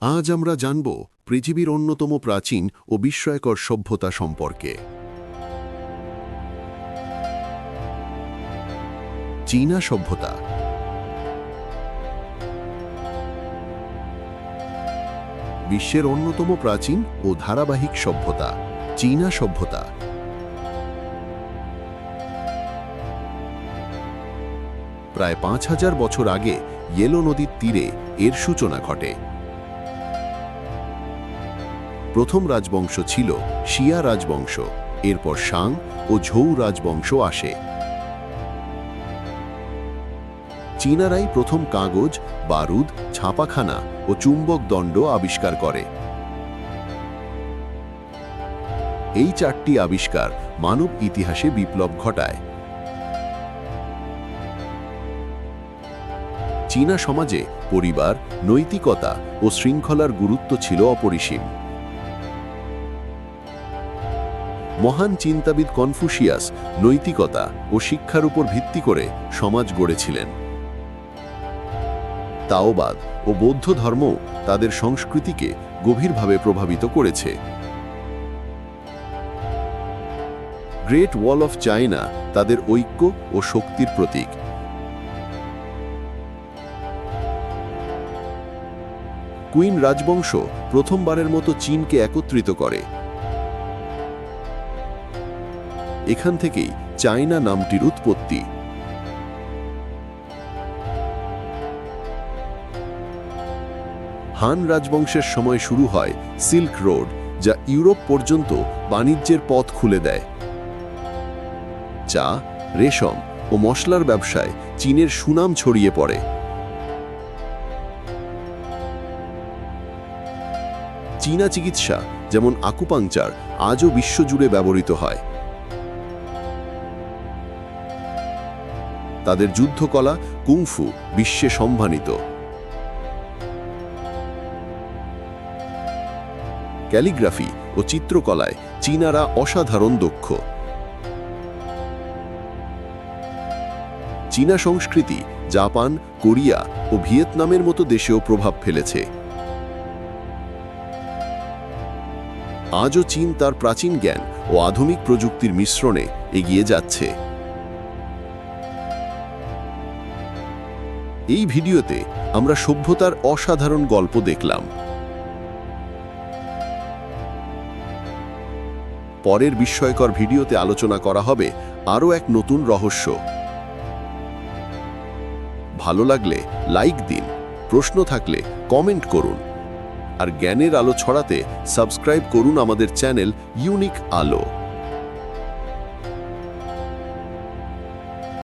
আজ আমরা জানব পৃথিবীর অন্যতম প্রাচীন ও বিস্ময়কর সভ্যতা সম্পর্কে। চীনা সভ্যতা। বিশ্বের অন্যতম প্রাচীন ও ধারাবাহিক সভ্যতা, চীনা সভ্যতা। প্রায় পাঁচ হাজার বছর আগে ইয়েলো নদীর তীরে এর সূচনা ঘটে। প্রথম রাজবংশ ছিল শিয়া রাজবংশ, এরপর সাং ও ঝৌ রাজবংশ আসে। চীনারাই প্রথম কাগজ, বারুদ, ছাপাখানা ও চুম্বক দণ্ড আবিষ্কার করে। এই চারটি আবিষ্কার মানব ইতিহাসে বিপ্লব ঘটায়। চীনা সমাজে পরিবার, নৈতিকতা ও শৃঙ্খলার গুরুত্ব ছিল অপরিসীম। মহান চিন্তাবিদ কনফুসিয়াস নৈতিকতা ও শিক্ষার উপর ভিত্তি করে সমাজ গড়েছিলেন। তাওবাদ ও বৌদ্ধ ধর্ম তাদের সংস্কৃতিকে গভীরভাবে প্রভাবিত করেছে। গ্রেট ওয়াল অফ চায়না তাদের ঐক্য ও শক্তির প্রতীক। কুইন রাজবংশ প্রথমবারের মতো চীনকে একত্রিত করে। এখান থেকেই চায়না নামটির উৎপত্তি। হান রাজবংশের সময় শুরু হয় সিল্ক রোড, যা ইউরোপ পর্যন্ত বাণিজ্যের পথ খুলে দেয়। চা, রেশম ও মশলার ব্যবসায় চীনের সুনাম ছড়িয়ে পড়ে। চীনা চিকিৎসা, যেমন আকুপাংচার, আজও বিশ্বজুড়ে ব্যবহৃত হয়। তাদের যুদ্ধকলা কুংফু বিশ্বে সম্মানিত ক্যালিগ্রাফি ও চিত্রকলায় চীনারা অসাধারণ দক্ষ। চীনা সংস্কৃতি জাপান, কোরিয়া ও ভিয়েতনামের মতো দেশেও প্রভাব ফেলেছে। আজও চীন তার প্রাচীন জ্ঞান ও আধুনিক প্রযুক্তির মিশ্রণে এগিয়ে যাচ্ছে। এই ভিডিওতে আমরা সভ্যতার অসাধারণ গল্প দেখলাম। পরের বিস্ময়কর ভিডিওতে আলোচনা করা হবে আরও এক নতুন রহস্য। ভালো লাগলে লাইক দিন, প্রশ্ন থাকলে কমেন্ট করুন, আর জ্ঞানের আলো ছড়াতে সাবস্ক্রাইব করুন আমাদের চ্যানেল ইউনিক আলো।